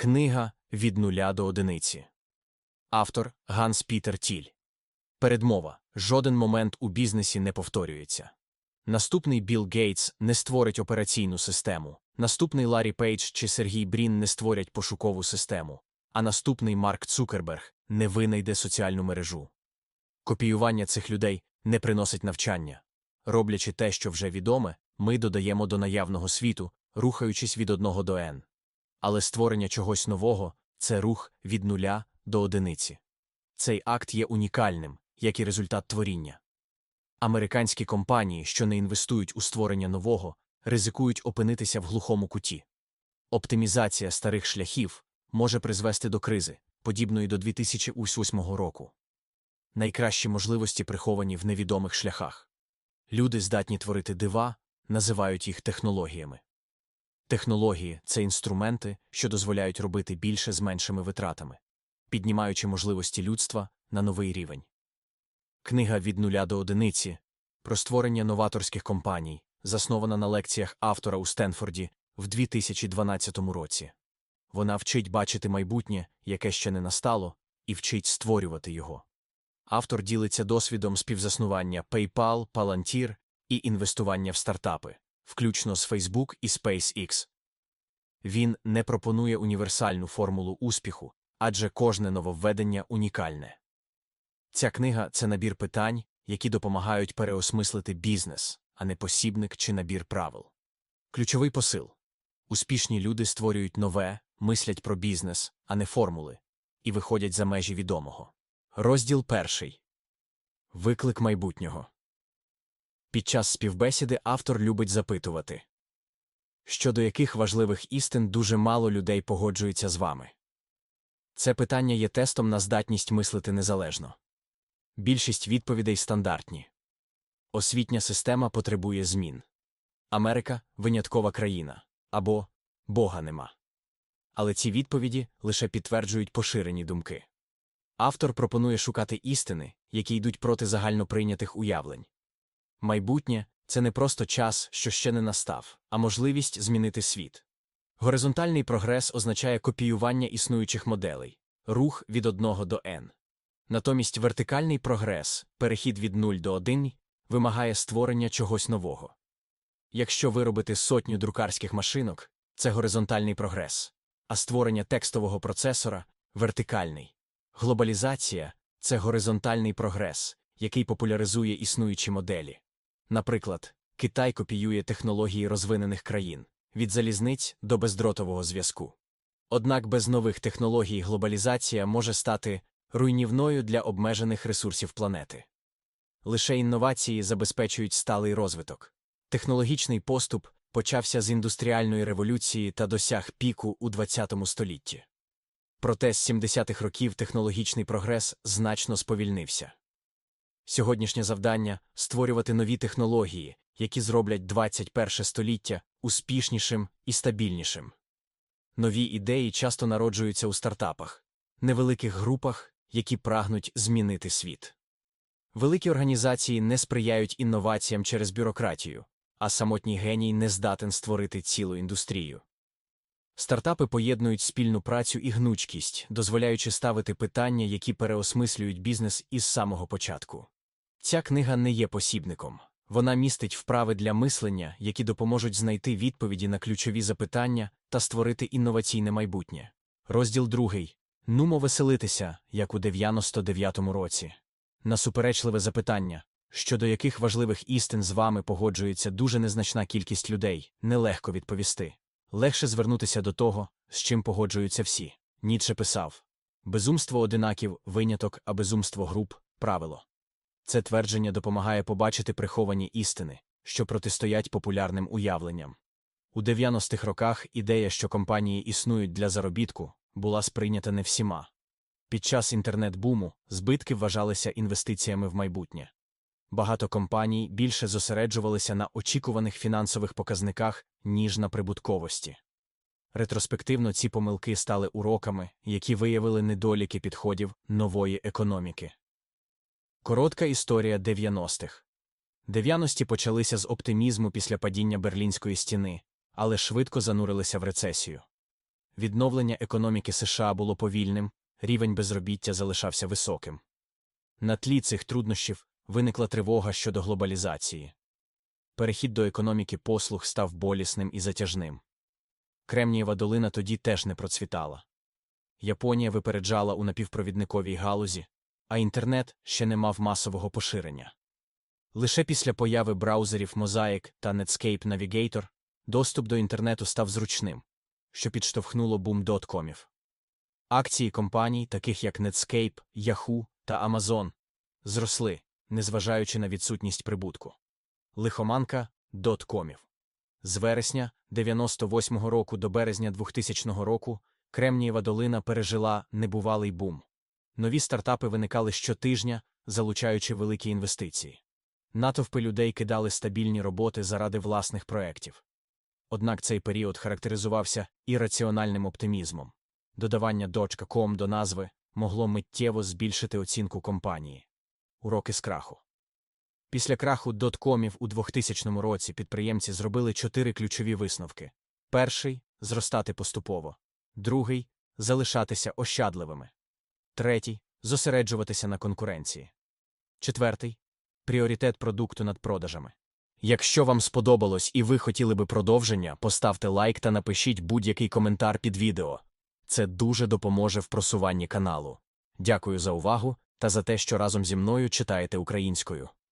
Книга від нуля до одиниці. Автор Ганс Пітер Тіль. Передмова. Жоден момент у бізнесі не повторюється. Наступний Білл Гейтс не створить операційну систему. Наступний Ларі Пейдж чи Сергій Брін не створять пошукову систему. А наступний Марк Цукерберг не винайде соціальну мережу. Копіювання цих людей не приносить навчання. Роблячи те, що вже відоме, ми додаємо до наявного світу, рухаючись від одного до N. Але створення чогось нового це рух від нуля до одиниці. Цей акт є унікальним, як і результат творіння. Американські компанії, що не інвестують у створення нового, ризикують опинитися в глухому куті. Оптимізація старих шляхів може призвести до кризи, подібної до 2008 року. Найкращі можливості приховані в невідомих шляхах. Люди здатні творити дива, називають їх технологіями. Технології це інструменти, що дозволяють робити більше з меншими витратами, піднімаючи можливості людства на новий рівень. Книга від нуля до одиниці про створення новаторських компаній, заснована на лекціях автора у Стенфорді в 2012 році. Вона вчить бачити майбутнє, яке ще не настало, і вчить створювати його. Автор ділиться досвідом співзаснування PayPal, Palantir і інвестування в стартапи, включно з Facebook і SpaceX. Він не пропонує універсальну формулу успіху, адже кожне нововведення унікальне. Ця книга це набір питань, які допомагають переосмислити бізнес, а не посібник чи набір правил. Ключовий посил успішні люди створюють нове, мислять про бізнес, а не формули, і виходять за межі відомого. Розділ перший Виклик майбутнього. Під час співбесіди автор любить запитувати щодо яких важливих істин дуже мало людей погоджується з вами. Це питання є тестом на здатність мислити незалежно. Більшість відповідей стандартні. Освітня система потребує змін. Америка виняткова країна або Бога нема. Але ці відповіді лише підтверджують поширені думки. Автор пропонує шукати істини, які йдуть проти загальноприйнятих уявлень. Майбутнє це не просто час, що ще не настав, а можливість змінити світ. Горизонтальний прогрес означає копіювання існуючих моделей, рух від одного до n. Натомість вертикальний прогрес, перехід від 0 до 1, вимагає створення чогось нового. Якщо виробити сотню друкарських машинок, це горизонтальний прогрес, а створення текстового процесора вертикальний. Глобалізація це горизонтальний прогрес, який популяризує існуючі моделі. Наприклад, Китай копіює технології розвинених країн від залізниць до бездротового зв'язку. Однак без нових технологій глобалізація може стати руйнівною для обмежених ресурсів планети. Лише інновації забезпечують сталий розвиток. Технологічний поступ почався з індустріальної революції та досяг піку у ХХ столітті. Проте з 70-х років технологічний прогрес значно сповільнився. Сьогоднішнє завдання створювати нові технології, які зроблять 21 століття успішнішим і стабільнішим. Нові ідеї часто народжуються у стартапах, невеликих групах, які прагнуть змінити світ. Великі організації не сприяють інноваціям через бюрократію, а самотній геній не здатен створити цілу індустрію. Стартапи поєднують спільну працю і гнучкість, дозволяючи ставити питання, які переосмислюють бізнес із самого початку. Ця книга не є посібником. Вона містить вправи для мислення, які допоможуть знайти відповіді на ключові запитання та створити інноваційне майбутнє. Розділ другий Нумо веселитися, як у 99-му році. На суперечливе запитання, щодо яких важливих істин з вами погоджується дуже незначна кількість людей, нелегко відповісти. Легше звернутися до того, з чим погоджуються всі. Ніцше писав безумство одинаків виняток, а безумство груп правило. Це твердження допомагає побачити приховані істини, що протистоять популярним уявленням. У 90-х роках ідея, що компанії існують для заробітку, була сприйнята не всіма. Під час інтернет-буму збитки вважалися інвестиціями в майбутнє. Багато компаній більше зосереджувалися на очікуваних фінансових показниках, ніж на прибутковості. Ретроспективно ці помилки стали уроками, які виявили недоліки підходів нової економіки. Коротка історія 90-х. 90-ті почалися з оптимізму після падіння Берлінської стіни, але швидко занурилися в рецесію. відновлення економіки США було повільним, рівень безробіття залишався високим. На тлі цих труднощів виникла тривога щодо глобалізації. Перехід до економіки послуг став болісним і затяжним. Кремнієва долина тоді теж не процвітала. Японія випереджала у напівпровідниковій галузі, а інтернет ще не мав масового поширення. Лише після появи браузерів Mosaic та Netscape Navigator доступ до інтернету став зручним, що підштовхнуло бум доткомів. Акції компаній, таких як Netscape, Yahoo та Amazon, зросли, незважаючи на відсутність прибутку. Лихоманка доткомів. З вересня 98-го року до березня 2000 року Кремнієва долина пережила небувалий бум. Нові стартапи виникали щотижня, залучаючи великі інвестиції. Натовпи людей кидали стабільні роботи заради власних проєктів. Однак цей період характеризувався ірраціональним оптимізмом. Додавання .com до назви могло миттєво збільшити оцінку компанії. Уроки з краху. Після краху доткомів у 2000 році підприємці зробили чотири ключові висновки: перший зростати поступово, другий залишатися ощадливими, третій зосереджуватися на конкуренції, четвертий пріоритет продукту над продажами. Якщо вам сподобалось і ви хотіли би продовження, поставте лайк та напишіть будь-який коментар під відео. Це дуже допоможе в просуванні каналу. Дякую за увагу та за те, що разом зі мною читаєте українською.